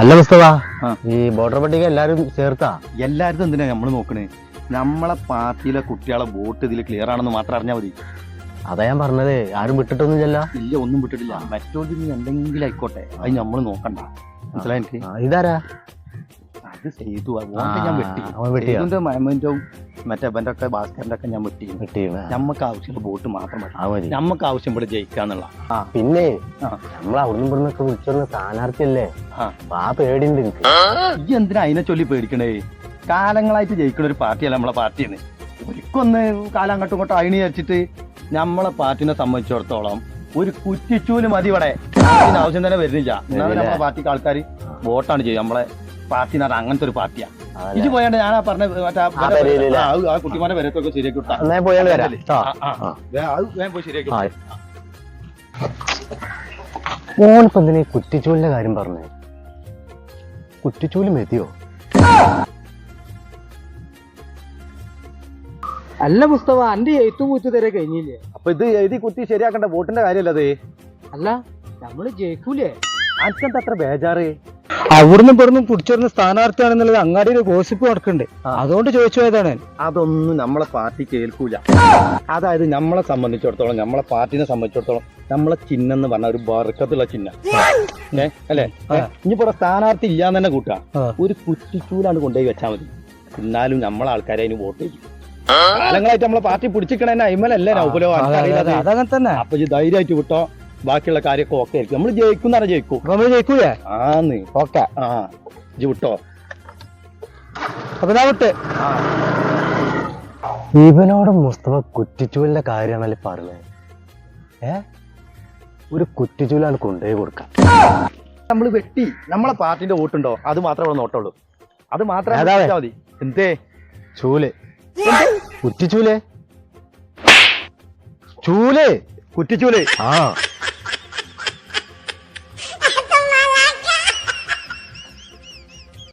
അല്ല മുസ്തഫ ഈ ബോർഡർ പട്ടിക എല്ലാരും ചേർത്താ? എല്ലാരും എന്തിനാ നമ്മൾ നോക്കണേ? നമ്മളെ പാർട്ടിയിലെ കുട്ടികളെ വോട്ട് ഇതിൽ ക്ലിയർ ആണെന്ന് മാത്രം അറിഞ്ഞാൽ മതി. അതാ ഞാൻ പറഞ്ഞത്. ആരും വിട്ടിട്ടൊന്നും ചെല്ല ഇല്ല ഒന്നും വിട്ടിട്ടില്ല. മറ്റോ ഇനി എന്തെങ്കിലും ആയിക്കോട്ടെ. അത് നമ്മൾ നോക്കണ്ട. മനസ്സിലായി ഇതാരാ? അത് ചെയ്തു അത് ഞാൻ വെട്ടി. ആ, മറ്റേ അവന്റെ ഒക്കെ ഭാസ്കറിന്റെ ഒക്കെ ഞാൻ വെട്ടി കിട്ടിയ നമുക്ക് ആവശ്യമുള്ള ബോട്ട് മാത്രം മതി ആ മതി. നമുക്ക് ആവശ്യം ഇവിടെ ജയിക്കാന്നുള്ള ആ പിന്നെ ആ. നമ്മൾ അവിടുന്ന് ഇവിടുന്നൊക്കെ വിളിച്ചോന്ന് സ്ഥാനാർത്ഥിയല്ലേ? ആ. അപ്പൊ ആ പേടിയുണ്ട് എനിക്ക്. ഈ എന്തിനാ അതിനെ ചൊല്ലി പേടിക്കണേ? കാലങ്ങളായിട്ട് ജയിക്കണ ഒരു പാർട്ടിയല്ല നമ്മളെ പാർട്ടിന്ന് ഒരിക്കൊന്ന് കാലം അങ്ങോട്ടും ഇങ്ങോട്ടും അയണി വെച്ചിട്ട് നമ്മളെ പാർട്ടിനെ സംബന്ധിച്ചിടത്തോളം ഒരു കുറ്റിച്ചൂൽ മതി ഇവിടെ. അതിന് ആവശ്യം തന്നെ വരുന്നില്ല. എന്നാലും നമ്മളെ പാർട്ടിക്ക് ആൾക്കാർ വോട്ടാണ് ചെയ്യും നമ്മളെ പറഞ്ഞാൽ അങ്ങനത്തെ ഒരു പാർട്ടിയാ. അതല്ലേ? ഇത് പോയാണ്ട് ഞാൻ ആ പറഞ്ഞ ആ കുട്ടിമാരെ വരത്തൊക്കെ ശരിയാക്കി വിട്ടാ. ഞാൻ പോയാണ്ട് വരാം. വേഗം പോയി ശരിയാക്കി. ഓനിപ്പോ എന്തിനാ കുറ്റിച്ചൂലിന്റെ കാര്യം പറഞ്ഞു? കുറ്റിച്ചൂലും എത്തിയോ അല്ല മുസ്തഫ അന്റെ എഴുത്തു കൂത്തു തരെ കഴിഞ്ഞില്ലേ? അപ്പൊ ഇത് എഴുതി കുത്തി ശരിയാക്കേണ്ട വോട്ടിന്റെ കാര്യമല്ലേ അല്ല നമ്മൾ ജയിക്കൂലേ? അച്ഛൻ അത്ര ബേജാറ്? അവിടുന്ന് ഇവിടുന്ന് പിടിച്ചിരുന്ന സ്ഥാനാർത്ഥിയാണെന്നുള്ളത് ഒരു ഗോസിപ്പ് നടക്കുന്നുണ്ട്. അതുകൊണ്ട് ചോദിച്ചു പോയതാണ് അതൊന്നും നമ്മളെ പാർട്ടി കേൾക്കൂല. അതായത് നമ്മളെ സംബന്ധിച്ചിടത്തോളം നമ്മളെ പാർട്ടിനെ സംബന്ധിച്ചിടത്തോളം നമ്മളെ ചിഹ്നം എന്ന് പറഞ്ഞ ഒരു ബർക്കത്തുള്ള ചിഹ്നം. ഏ? അല്ലേ. ഇനിയിപ്പോ സ്ഥാനാർത്ഥി ഇല്ലാന്ന് തന്നെ കൂട്ടാ. ഒരു കുറ്റിച്ചൂലാണ് കൊണ്ടുപോയി വെച്ചാൽ മതി. എന്നാലും നമ്മളെ ആൾക്കാരെ അതിന് വോട്ട് ചെയ്യും. കാലങ്ങളായിട്ട് നമ്മളെ പാർട്ടി പിടിച്ചിക്കണ അയിമലല്ലേ നൗഫലോ ആൾക്കാരില്ലാതെ. അതങ്ങനെ തന്നെ. അപ്പൊ ധൈര്യമായിട്ട് വിട്ടോ? ബാക്കിയുള്ള കാര്യമൊക്കെ ഓക്കെ ആയിരിക്കും. നമ്മൾ ജയിക്കും പറഞ്ഞാൽ ജയിക്കും. നമ്മൾ ജയിക്കൂലേ? ആന്ന്. ഓക്കെ ആ ജൂട്ടോ വിട്ടോ. അപ്പൊ ഞാൻ വിട്ട്. ഇവനോട് മുസ്തഫ കുറ്റിച്ചൂലിന്റെ കാര്യമാണല്ലേ പറഞ്ഞത് ഏ? ഒരു കുറ്റിച്ചൂലാണ് കൊണ്ടുപോയി കൊടുക്കാം നമ്മൾ വെട്ടി. നമ്മളെ പാർട്ടിന്റെ വോട്ടുണ്ടോ? അത് മാത്രമേ ഇവിടെ നോട്ടുള്ളൂ. അത് മാത്രമേ മതി. എന്തേ? ചൂൽ. കുറ്റിച്ചൂൽ? ചൂൽ. കുറ്റിച്ചൂൽ. ആ.